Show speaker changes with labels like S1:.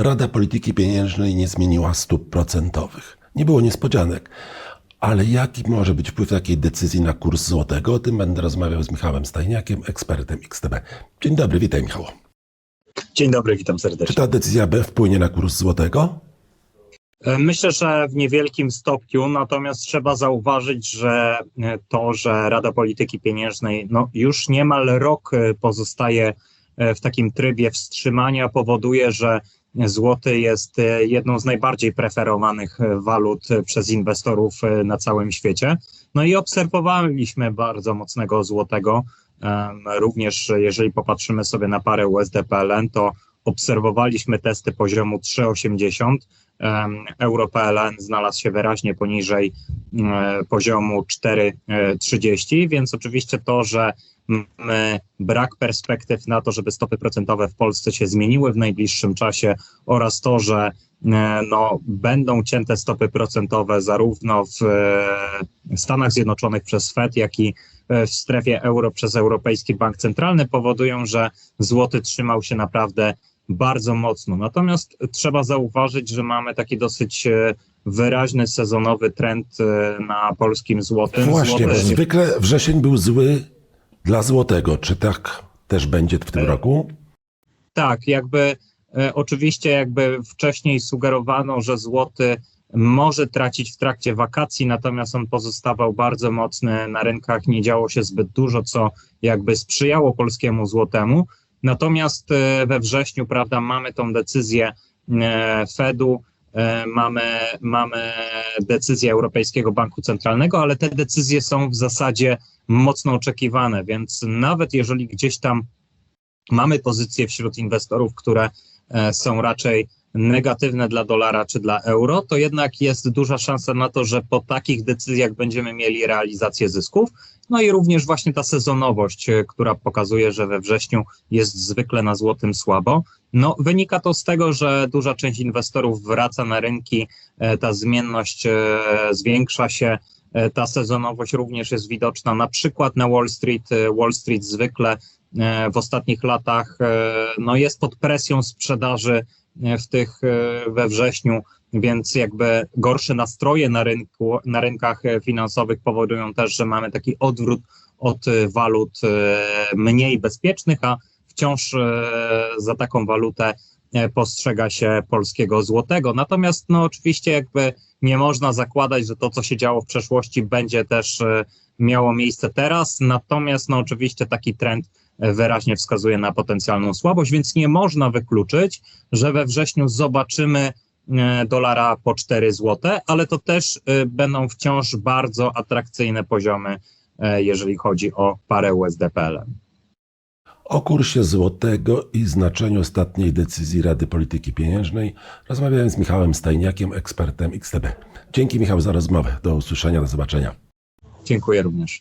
S1: Rada Polityki Pieniężnej nie zmieniła stóp procentowych. Nie było niespodzianek. Ale jaki może być wpływ takiej decyzji na kurs złotego? O tym będę rozmawiał z Michałem Stajniakiem, ekspertem XTB. Dzień dobry, witaj Michał.
S2: Dzień dobry, witam
S1: Czy
S2: serdecznie.
S1: ta decyzja B wpłynie na kurs złotego?
S2: E, Myślę, że w niewielkim stopniu, natomiast trzeba zauważyć, że e, to, że Rada Polityki Pieniężnej no, już niemal rok e, pozostaje w takim trybie wstrzymania, powoduje, że złoty jest e, jedną z najbardziej preferowanych e, walut e, przez inwestorów na całym świecie. No i obserwowaliśmy bardzo mocnego złotego. Również jeżeli popatrzymy sobie na parę USD-PLN, to obserwowaliśmy testy poziomu 3,80. Em, Euro-PLN znalazł się wyraźnie poniżej poziomu 4,30, więc oczywiście to, że brak perspektyw na to, żeby stopy procentowe w Polsce się zmieniły w najbliższym czasie oraz to, że e, no, będą cięte stopy procentowe zarówno w e, Stanach Zjednoczonych przez Fed, jak i e, w strefie euro przez Europejski Bank Centralny powodują, że złoty trzymał się naprawdę bardzo mocno. Natomiast trzeba zauważyć, że mamy taki dosyć wyraźny sezonowy trend na polskim złotym.
S1: Właśnie,
S2: Złoty-
S1: zwykle wrzesień był zły dla złotego. Czy tak też będzie w tym roku?
S2: Tak, jakby e, oczywiście jakby wcześniej sugerowano, że złoty może tracić w trakcie wakacji, natomiast on pozostawał bardzo mocny na rynkach, nie działo się zbyt dużo, co jakby sprzyjało polskiemu złotemu. Natomiast e, we wrześniu, prawda, mamy tą decyzję e, Fedu, e, mamy, mamy decyzję Europejskiego Banku Centralnego, ale te decyzje są w zasadzie mocno oczekiwane, więc nawet jeżeli gdzieś tam mamy pozycje wśród inwestorów, które e, są raczej negatywne dla dolara czy dla euro, to jednak jest duża szansa na to, że po takich decyzjach będziemy mieli realizację zysków. No i również właśnie ta sezonowość, e, która pokazuje, że we wrześniu jest zwykle na złotym słabo. No, wynika to z tego, że duża część inwestorów wraca na rynki, e, ta zmienność e, zwiększa się, ta sezonowość również jest widoczna na przykład na Wall Street. Wall Street zwykle w ostatnich latach no jest pod presją sprzedaży w tych e, we wrześniu, więc jakby gorsze nastroje na rynku, na rynkach e, finansowych powodują też, że mamy taki odwrót od e, walut e, mniej bezpiecznych, a wciąż e, za taką walutę e, postrzega się polskiego złotego. Natomiast no oczywiście jakby nie można zakładać, że to, co się działo w przeszłości, będzie też e, miało miejsce teraz. Natomiast no oczywiście taki trend e, wyraźnie wskazuje na potencjalną słabość, więc nie można wykluczyć, że we wrześniu zobaczymy e, dolara po 4 zł, ale to też e, będą wciąż bardzo atrakcyjne poziomy, e, jeżeli chodzi o parę USD-PLN.
S1: O kursie złotego i znaczeniu ostatniej decyzji Rady Polityki Pieniężnej rozmawiałem z Michałem Stajniakiem, ekspertem XTB. Dzięki Michał za rozmowę. Do usłyszenia, do zobaczenia.
S2: Dziękuję również.